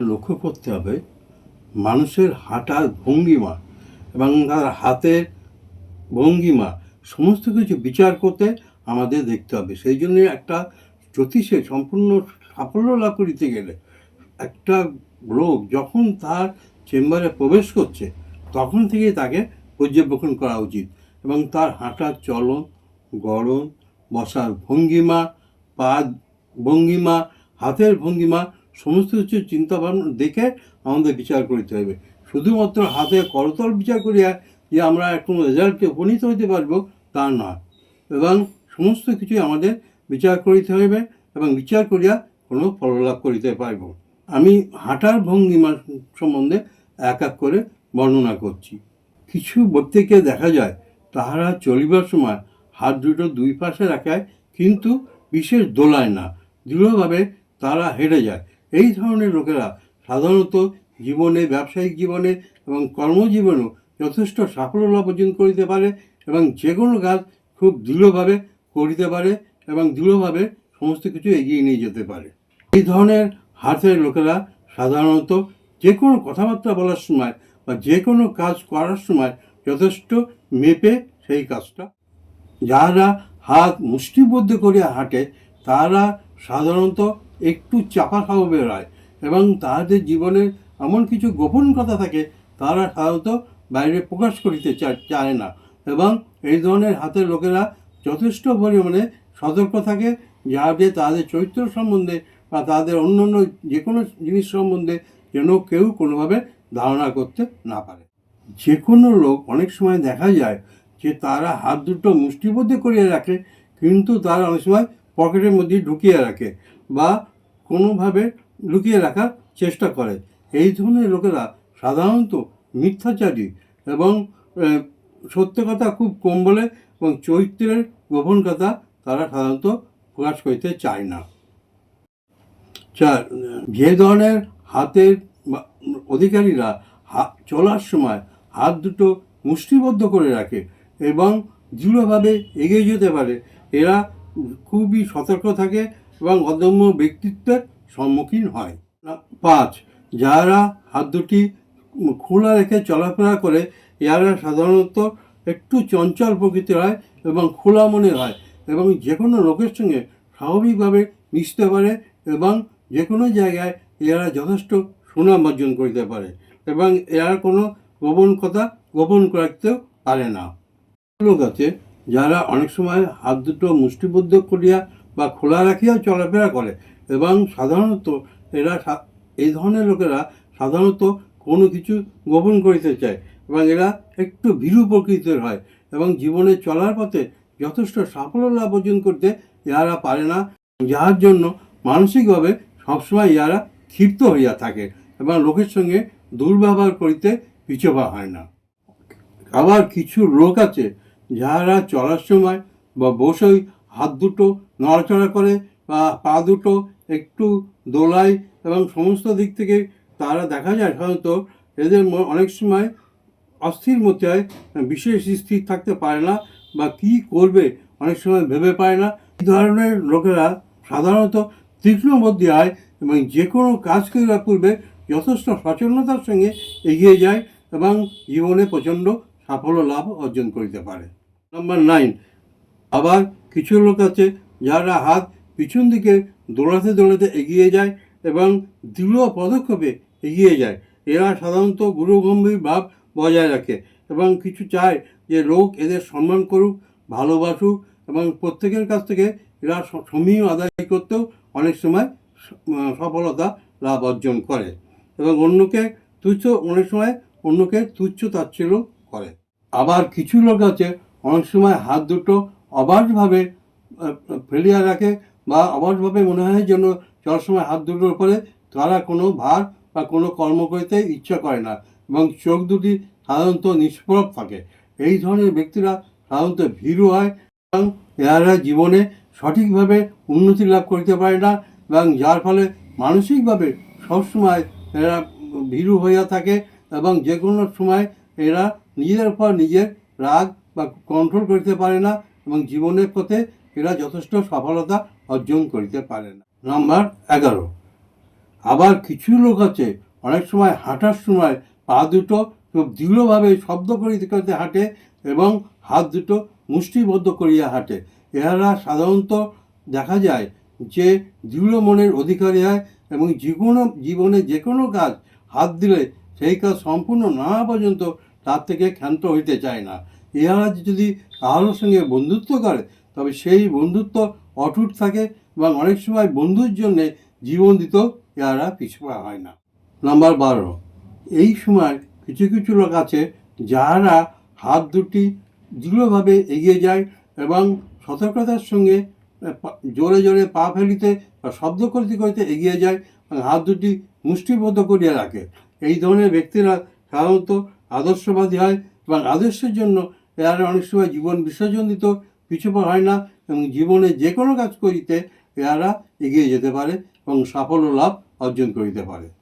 লক্ষ্য করতে হবে, মানুষের হাঁটার ভঙ্গিমা এবং তার হাতের ভঙ্গিমা সমস্ত কিছু বিচার করতে আমাদের দেখতে হবে। সেই জন্য একটা জ্যোতিষে সম্পূর্ণ সাফল্য লাভ করিতে গেলে একটা লোক যখন তার চেম্বারে প্রবেশ করছে, তখন থেকেই তাকে পর্যবেক্ষণ করা উচিত এবং তার হাঁটার চলন, গড়ন, বসার ভঙ্গিমা পা ভঙ্গিমা, হাতের ভঙ্গিমা সমস্ত কিছু চিন্তা ভাবনা দেখে আমাদের বিচার করিতে হবে শুধুমাত্র হাতে করতল বিচার করিয়া যে আমরা কোনো রেজাল্টে উপনীত হইতে পারব, তা নয়। এবং সমস্ত কিছুই আমাদের বিচার করিতে হইবে এবং বিচার করিয়া কোনো ফললাভ করিতে পারব। আমি হাঁটার ভঙ্গিমা সম্বন্ধে এক এক করে বর্ণনা করছি। কিছু ব্যক্তিকে দেখা যায়, তাহারা চলিবার সময় হাত দুটো দুই পাশে রাখায় কিন্তু বিশেষ দোলায় না। দৃঢ়ভাবে তারা হেঁটে যায়। এই ধরনের লোকেরা সাধারণত জীবনে, ব্যবসায়িক জীবনে এবং কর্মজীবনেও যথেষ্ট সাফল্য অর্জন করিতে পারে এবং যে কোনো কাজ খুব দৃঢ়ভাবে করিতে পারে এবং দৃঢ়ভাবে সমস্ত কিছু এগিয়ে নিয়ে যেতে পারে। এই ধরনের হাতের লোকেরা সাধারণত যে কোনো কথাবার্তা বলার সময় বা যে কোনো কাজ করার সময় যথেষ্ট মেপে সেই কাজটা যারা হাত মুষ্টিবদ্ধ করিয়া হাঁটে, তারা সাধারণত একটু চাপা স্বভাবের হয় এবং তাদের জীবনে এমন কিছু গোপন কথা থাকে, তারা সাধারণত বাইরে প্রকাশ করিতে চায় না এবং এই ধরনের হাতের লোকেরা যথেষ্ট পরিমাণে সতর্ক থাকে যাতে তাদের চরিত্র সম্বন্ধে বা তাদের অন্য অন্য যে কোনো জিনিস সম্বন্ধে যেন কেউ কোনোভাবে ধারণা করতে না পারে। যে কোনো লোক অনেক সময় দেখা যায় যে তারা হাত দুটো মুষ্টিবদ্ধ করিয়ে রাখে, কিন্তু তারা অনেক সময় পকেটের মধ্যে ঢুকিয়ে রাখে। বা কোনোভাবে লুকিয়ে রাখার চেষ্টা করে। এই ধরনের লোকেরা সাধারণত মিথ্যাচারী এবং সত্য কথা খুব কম বলে এবং চরিত্রের গোপন কথা তারা সাধারণত প্রকাশ করতে চায় না। চার, যে ধরনের হাতের অধিকারীরা হাত চলার সময় হাত দুটো মুষ্টিবদ্ধ করে রাখে এবং দৃঢ়ভাবে এগিয়ে যেতে পারে, এরা খুবই সতর্ক থাকে এবং অদম্য ব্যক্তিত্বের সম্মুখীন হয়। পাঁচ, যারা হাত দুটি খোলা রেখে চলাফেরা করে, এরা সাধারণত একটু চঞ্চল প্রকৃতির হয় এবং খোলা মনের হয় এবং যে কোনো লোকের সঙ্গে স্বাভাবিকভাবে মিশতে পারে এবং যে কোনো জায়গায় এরা যথেষ্ট সুনাম অর্জন করতে পারে এবং এরা কোনো গোপন কথা গোপন রাখতেও পারে না। লোক আছে, যারা অনেক সময় হাত দুটো মুষ্টিবদ্ধ করিয়া বা খোলা রাখিয়াও চলাফেরা করে। এবং সাধারণত এরা এই ধরনের লোকেরা সাধারণত কোনো কিছু গোপন করিতে চায় এবং এরা একটু ভীরু প্রকৃতির হয় এবং জীবনে চলার পথে যথেষ্ট সাফল্য লাভ অর্জন করতে ইহারা পারে না। যার জন্য মানসিকভাবে সবসময় ইহারা ক্ষিপ্ত হইয়া থাকে এবং লোকের সঙ্গে দুর্ব্যবহার করিতে পিছপা হয় না। আবার কিছু লোক আছে যারা চলার সময় বা বসেই হাত দুটো নড়াচড়া করে বা পা দুটো একটু দোলায় এবং সমস্ত দিক থেকে তারা দেখা যায় সাধারণত এদের অনেক সময় অস্থির মধ্যে হয়, বিশেষ স্থির থাকতে পারে না বা কি করবে অনেক সময় ভেবে পায় না। এই ধরনের লোকেরা সাধারণত তীক্ষ্ণ বুদ্ধি হয় এবং যে কোনো কাজ করার পূর্বে যথেষ্ট সচেতনতার সঙ্গে এগিয়ে যায় এবং জীবনে প্রচণ্ড সাফল্য লাভ অর্জন করিতে পারে। নাম্বার নাইন, আবার কিছু লোক আছে যারা হাত পিছন দিকে দৌড়াতে দৌড়াতে এগিয়ে যায় এবং দৃঢ় পদক্ষেপে এগিয়ে যায়। এরা সাধারণত গুরুগম্ভীর ভাব বজায় রাখে এবং কিছু চায় যে লোক এদের সম্মান করুক, ভালোবাসুক এবং প্রত্যেকের কাছ থেকে এরা সমীহ আদায় করতেও অনেক সময় সফলতা লাভ অর্জন করে এবং অন্যকে তুচ্ছ, অনেক সময় অন্যকে তুচ্ছ তাচ্ছিল্য করে। আবার কিছু লোক আছে, অনেক সময় হাত দুটো অবাধভাবে ফেলিয়া রাখে বা অবাধভাবে মনে হয় যেন চলার সময় হাত দুটোর উপরে তারা কোনো ভার বা কোনো কর্ম করতে ইচ্ছা করে না এবং চোখ দুটি সাধারণত নিষ্প্রভ থাকে। এই ধরনের ব্যক্তিরা সাধারণত ভীরু হয় এবং এরা জীবনে সঠিকভাবে উন্নতি লাভ করতে পারে না এবং যার ফলে মানসিকভাবে সবসময় এরা ভীরু হইয়া থাকে এবং যে কোনো সময় এরা নিজের উপর নিজের রাগ বা কন্ট্রোল করতে পারে না এবং জীবনের পথে এরা যথেষ্ট সফলতা অর্জন করিতে পারে না। নাম্বার এগারো। আবার কিছু লোক আছে, অনেক সময় হাঁটার সময় পা দুটো খুব দৃঢ়ভাবে শব্দ করিতে করিতে হাঁটে এবং হাত দুটো মুষ্টিবদ্ধ করিয়া হাঁটে। এরা সাধারণত দেখা যায় যে দৃঢ় মনের অধিকারী হয় এবং যে কোনো জীবনে যে কোনো কাজ হাত দিলে সেই কাজ সম্পূর্ণ না পর্যন্ত তার থেকে ক্ষান্ত হইতে চায় না। ইহারা যদি কারোর সঙ্গে বন্ধুত্ব করে, তবে সেই বন্ধুত্ব অটুট থাকে এবং অনেক সময় বন্ধুর জন্যে জীবন দিতেও ইহারা পিছুপা হয় না। নাম্বার বারো, এই সময় কিছু কিছু লোক আছে যারা হাত দুটি দৃঢ়ভাবে এগিয়ে যায় এবং সতর্কতার সঙ্গে জোরে জোরে পা ফেলিতে বা শব্দ করিতে করিতে এগিয়ে যায় হাত দুটি মুষ্টিবদ্ধ করিয়া রাখে। এই ধরনের ব্যক্তিরা সাধারণত আদর্শবাদী হয় এবং আদর্শের জন্য এরা অনেক সময় জীবন বিসর্জন দিত পিছুপা হয় না এবং জীবনে যে কোনো কাজ করিতে এরা এগিয়ে যেতে পারে এবং সাফল্য লাভ অর্জন করিতে পারে।